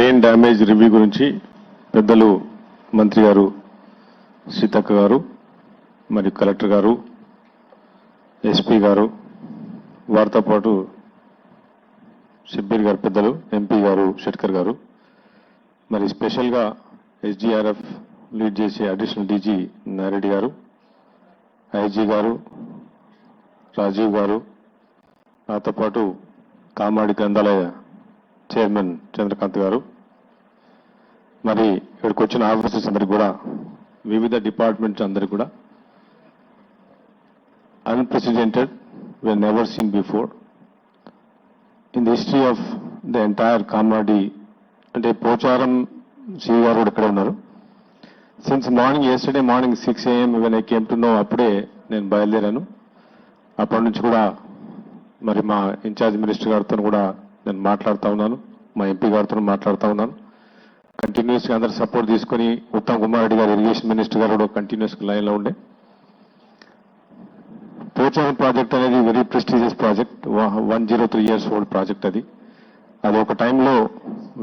Rain damage review గురించి పెద్దలు మంత్రి గారు సీతక్క గారు మరియు కలెక్టర్ గారు ఎస్పీ గారు వారితో పాటు షబ్బీర్ గారు పెద్దలు ఎంపీ గారు షెట్కర్ గారు. మరి స్పెషల్గా ఎస్డిఆర్ఎఫ్ లీడ్ చేసే అడిషనల్ డీజీ నారెడ్డి గారు ఐజీ గారు రాజీవ్ గారు నాతో పాటు కామాడి గ్రంథాలయ చైర్మన్ చంద్రకాంత్ గారు మరి ఇక్కడికి వచ్చిన ఆఫీసర్స్ అందరికి కూడా వివిధ డిపార్ట్మెంట్స్ అందరికి కూడా unprecedented way never seen before in the history of the entire camaraderie అంటే పోచారం సి గారు కూడా ఇక్కడే ఉన్నారు. Since morning yesterday morning six AM when I came to know అప్పుడే నేను బయలుదేరాను. అప్పటి నుంచి కూడా మరి మా ఇన్ఛార్జ్ మినిస్టర్ గారితో కూడా నేను మాట్లాడుతూ ఉన్నాను. మా ఎంపీ గారితో మాట్లాడుతూ ఉన్నాను. కంటిన్యూస్గా అందరు సపోర్ట్ తీసుకొని ఉత్తమ్ కుమార్ రెడ్డి గారు ఇరిగేషన్ మినిస్టర్ గారు కూడా కంటిన్యూస్ లైన్లో ఉండే. పోచారం ప్రాజెక్ట్ అనేది very prestigious project one zero three years old project అది. అది ఒక టైంలో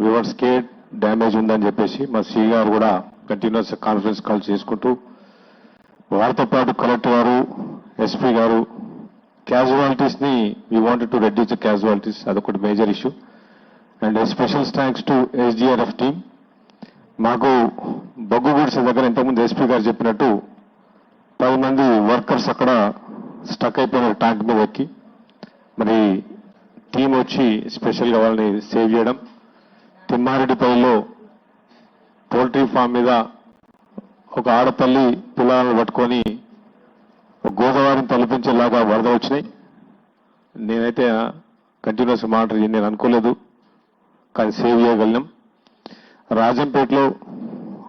వివర్ స్కేట్ డ్యామేజ్ ఉందని చెప్పేసి మా సి గారు కూడా కంటిన్యూస్ కాన్ఫరెన్స్ కాల్ చేసుకుంటూ వారితో పాటు కలెక్టర్ గారు ఎస్పీ గారు క్యాజువాలిటీస్ని we wanted to reduce the casualties అదొకటి major issue and special thanks to SDRF team మాకు బగ్గుగూడిసే దగ్గర ఇంతకుముందు ఎస్పీ గారు చెప్పినట్టు పది మంది వర్కర్స్ అక్కడ స్టక్ అయిపోయిన ట్యాంక్ మీద ఎక్కి. మరి టీం వచ్చి స్పెషల్గా వాళ్ళని సేవ్ చేయడం. తిమ్మారెడ్డిపల్లిలో పోల్ట్రీ ఫామ్ మీద ఒక ఆడతల్లి పిల్లలను పట్టుకొని గోదావరిని తలపించేలాగా వరద వచ్చినాయి. నేనైతే కంటిన్యూస్ మానిటర్ నేను అనుకోలేదు. కానీ సేవ్ చేయగలిగినాం. రాజంపేటలో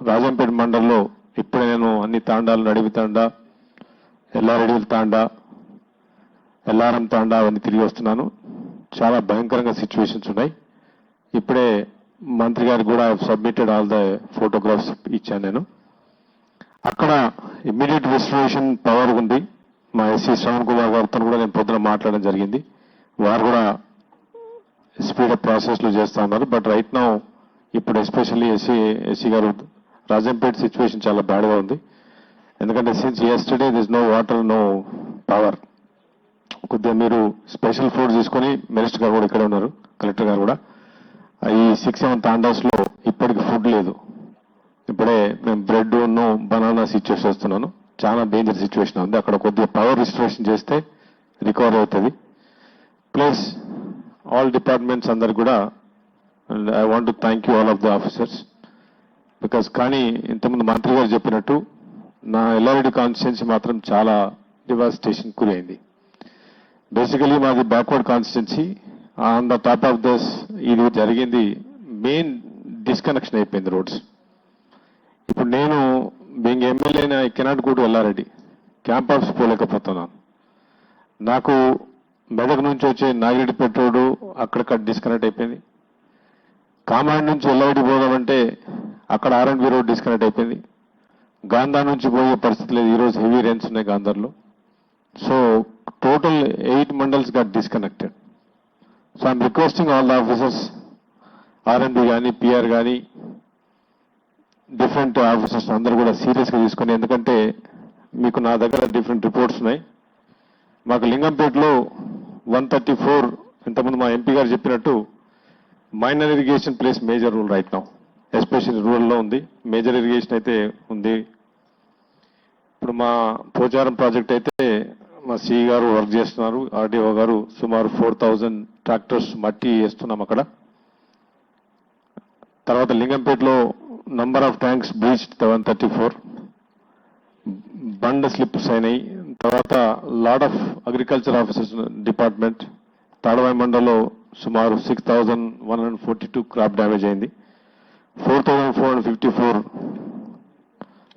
రాజంపేట మండలంలో ఇప్పుడే నేను అన్ని తాండాలు నడివి తాండా ఎల్లారెడ్డి తాండా ఎల్లారం తాండా అవన్నీ తిరిగి వస్తున్నాను. చాలా భయంకరంగా సిచ్యువేషన్స్ ఉన్నాయి. ఇప్పుడే మంత్రి గారికి కూడా సబ్మిటెడ్ ఆల్ ద ఫోటోగ్రాఫ్స్ ఇచ్చాను నేను. అక్కడ ఇమ్మీడియట్ రెస్టరేషన్ పవర్ ఉంది. మా ఎస్సీ శ్రవణ్ కుమార్ గారితో కూడా నేను పొద్దున మాట్లాడడం జరిగింది. వారు కూడా స్పీడప్ ప్రాసెస్లో చేస్తా ఉన్నారు. బట్ రైట్ నౌ ఇప్పుడు ఎస్పెషల్లీ ఎస్సీ ఎస్సీ గారు రాజంపేట సిచ్యువేషన్ చాలా బ్యాడ్గా ఉంది. ఎందుకంటే since yesterday this no water no power కొద్దిగా మీరు స్పెషల్ ఫుడ్ తీసుకొని మినిస్టర్ గారు కూడా ఇక్కడే ఉన్నారు కలెక్టర్ గారు కూడా. ఈ సిక్స్ సెవెన్ తాండాస్లో ఇప్పటికి ఫుడ్ లేదు. ఇప్పుడే మేము బ్రెడ్ బనానాస్ ఇచ్చేసి వస్తున్నాను చాలా డేంజర్ సిచ్యువేషన్ ఉంది. అక్కడ కొద్దిగా పవర్ రిజిస్ట్రేషన్ చేస్తే రికవర్ అవుతుంది. ప్లస్ ఆల్ డిపార్ట్మెంట్స్ అందరు కూడా and I want to thank you all of the officers because కానీ ఇంతకుముందు మంత్రి గారు చెప్పినట్టు నా ఎల్లారెడ్డి కాన్స్టిట్యున్సీ మాత్రం చాలా డివాస్టేషన్ గురైంది. బేసికలీ మాది backward constituency on the top of this ఇది జరిగింది మెయిన్ డిస్కనెక్షన్ అయిపోయింది రోడ్స్ ఇప్పుడు నేను being ఎమ్మెల్యేన I cannot go to Yellareddy camp పోలేకపోతున్నాను. నాకు మెదక్ నుంచి వచ్చే నాగిరెడ్డిపేట రోడ్డు అక్కడక్కడ డిస్కనెక్ట్ అయిపోయింది. కామాండ్ నుంచి ఎల్లవడి పోదామంటే అక్కడ R and B road disconnect అయిపోయింది. గాంధార్ నుంచి పోయే పరిస్థితి లేదు. ఈరోజు హెవీ రేన్స్ ఉన్నాయి గాంధార్లో. So total eight మండల్స్గా disconnected so I'm requesting all the officers R and B కానీ పిఆర్ కానీ డిఫరెంట్ ఆఫీసర్స్ అందరూ కూడా సీరియస్గా తీసుకొని ఎందుకంటే మీకు నా దగ్గర డిఫరెంట్ రిపోర్ట్స్ ఉన్నాయి. మాకు లింగంపేటలో వన్ థర్టీ ఫోర్ ఇంతకుముందు మా ఎంపీ గారు చెప్పినట్టు minor irrigation place major rule right now especially రూరల్లో ఉంది. మేజర్ ఇరిగేషన్ అయితే ఉంది. ఇప్పుడు మా పోచారం ప్రాజెక్ట్ అయితే మా సిఈ గారు వర్క్ చేస్తున్నారు. ఆర్డీఓ గారు సుమారు ఫోర్ థౌజండ్ ట్రాక్టర్స్ మట్టి వేస్తున్నాం అక్కడ. తర్వాత లింగంపేటలో number of tanks breach one thirty four. Bund slips అయినాయి. తర్వాత lot of agriculture officers department. Tadwai మండలంలో సుమారు six thousand one hundred forty two crop damage అయింది. Four thousand four hundred fifty four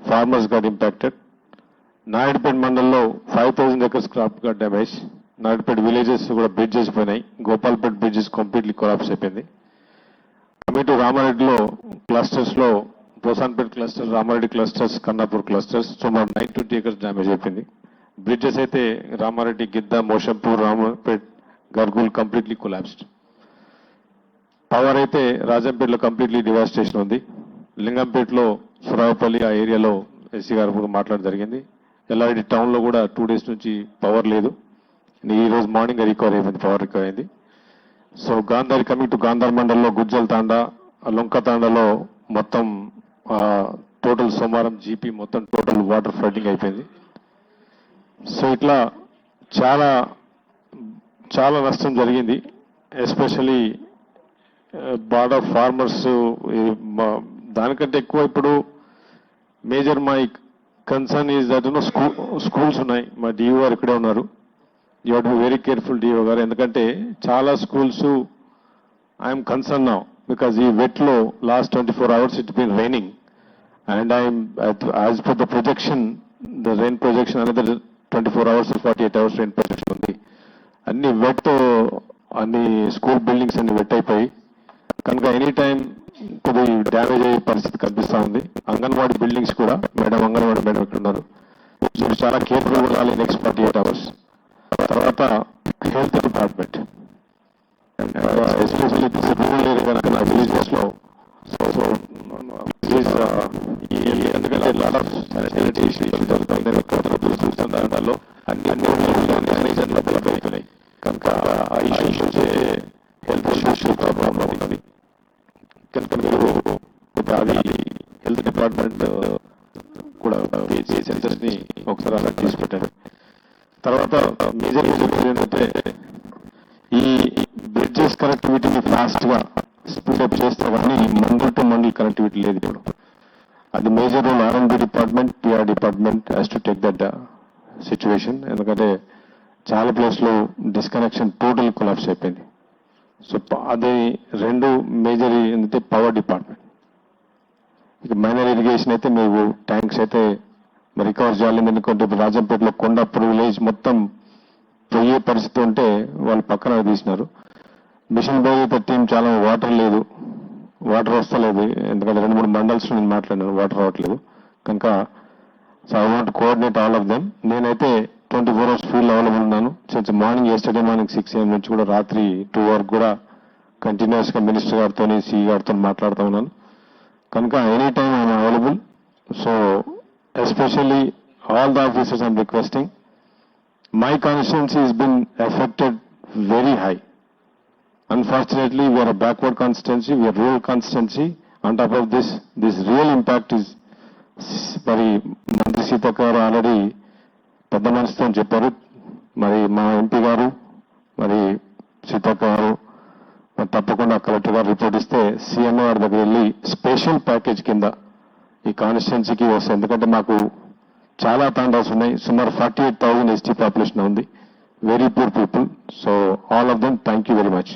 farmers got impacted Naidupet మండలంలో five thousand acres క్రాప్గా damage Naidupeta villages కూడా bridges పోయినాయి. Gopalpet bridges completely collapse అయిపోయింది. Committee రామారెడ్డిలో క్లస్టర్స్లో Posanpet cluster Ramareddy clusters Kannapur clusters సుమారు nine twenty acres damage అయిపోయింది. Bridges అయితే Ramareddy Gidda Mosampur Ramapet Gargul completely collapsed power అయితే రాజంపేటలో కంప్లీట్లీ డివాస్టేషన్ ఉంది. లింగంపేటలో సురావపల్లి ఆ ఏరియాలో ఎస్సీ గారు మాట్లాడడం జరిగింది. ఎల్ఆర్డి టౌన్లో కూడా టూ డేస్ నుంచి పవర్ లేదు. ఈ రోజు మార్నింగ్ రికవర్ అయిపోయింది పవర్ రికవర్ అయింది. So Gandhari coming to Gandhar మండల్లో గుజ్జల్ తాండా లొంక తాండాలో మొత్తం టోటల్ సోమవారం జీపీ మొత్తం టోటల్ వాటర్ ఫ్లడ్డింగ్ అయిపోయింది. సో ఇట్లా చాలా చాలా నష్టం జరిగింది. ఎస్పెషలీ ఆఫ్ ఫార్మర్స్ దానికంటే ఎక్కువ ఇప్పుడు major my concern is that school schools ఉన్నాయి. మా డిఓ గారు ఇక్కడే ఉన్నారు. You to very careful DO గారు. ఎందుకంటే చాలా స్కూల్స్ ఐఎమ్ కన్సర్న్ నా బికాజ్ ఈ వెట్లో last twenty four hours it been raining and I'm as per the projection the rain projection అనేది twenty four hours forty eight hours rain projection అన్ని wet అన్ని school buildings అన్ని wet అయిపోయి కనుక any time కొద్ది damage అయ్యే పరిస్థితి కనిపిస్తా ఉంది. అంగన్వాడీ బిల్డింగ్స్ కూడా మేడం అంగన్వాడీ మేడం ఇక్కడ ఉన్నారు. మీరు చాలా కేర్ఫుల్ ఉండాలి నెక్స్ట్ ఫార్టీ ఎయిట్ అవర్స్ తర్వాత health department especially rural area కనుక నా విలేజెస్లో. సో ఎందుకంటే ఇష్యూస్ చూస్తున్న దానిలో అన్ని కనుక ఆ ఇష్యూస్ హెల్త్ ఇష్యూస్ ఉన్నది కనుక మీరు అది హెల్త్ డిపార్ట్మెంట్ కూడా సెన్సర్స్ని ఒకసారి అలా తీసి తర్వాత మేజర్ మేజర్ ఏంటంటే ఈ బ్రిడ్జెస్ కనెక్టివిటీని ఫాస్ట్గా స్పీడప్ చేస్తే కానీ టు మండల్ కనెక్టివిటీ లేదు ఇప్పుడు. అది major role R and B department PR department has to take that situation ఎందుకంటే చాలా ప్లేస్లో డిస్కనెక్షన్ టోటల్ కొలాప్స్ అయిపోయింది. సో అది రెండు మేజర్ ఏంటంటే పవర్ డిపార్ట్మెంట్ ఇక మైనర్ ఇరిగేషన్ అయితే మీకు ట్యాంక్స్ అయితే రికవర్ చేయాలి ఎందుకంటే ఇప్పుడు రాజంపేటలో కొండప్పుడు విలేజ్ మొత్తం పోయే పరిస్థితి ఉంటే వాళ్ళు పక్కన తీసినారు. మిషన్ భగీరథ టీం చాలా వాటర్ లేదు. వాటర్ వస్తలేదు. ఎందుకంటే రెండు మూడు మండల్స్ నేను మాట్లాడాను వాటర్ రావట్లేదు. కనుక so I want coordinate all of them నేనైతే twenty four hours field available ఉన్నాను since morning yesterday morning six AM నుంచి కూడా రాత్రి టూ వరకు కూడా కంటిన్యూస్గా మినిస్టర్ గారితో సిఈ గారితో మాట్లాడుతూ ఉన్నాను. కనుక any time I'm available so especially all the officers I'm requesting my constituency is been affected very high Unfortunately, we are a backward constituency, we are rural constituency. On top of this, this real impact is మరి మంత్రి సీతక్క గారు already పెద్ద మనసుతో చెప్పారు. మరి మా MP గారు మరి సీతక్క గారు తప్పకుండా కలెక్టర్ గారు రిపోర్ట్ ఇస్తే సీఎంఓ గారి దగ్గర వెళ్ళి స్పెషల్ ప్యాకేజ్ కింద ఈ కాన్స్టిట్యున్సీకి వస్తాయి ఎందుకంటే మాకు చాలా తాండాస్ ఉన్నాయి. సుమారు forty eight thousand ST population ఉంది. Very poor people so all of them thank you very much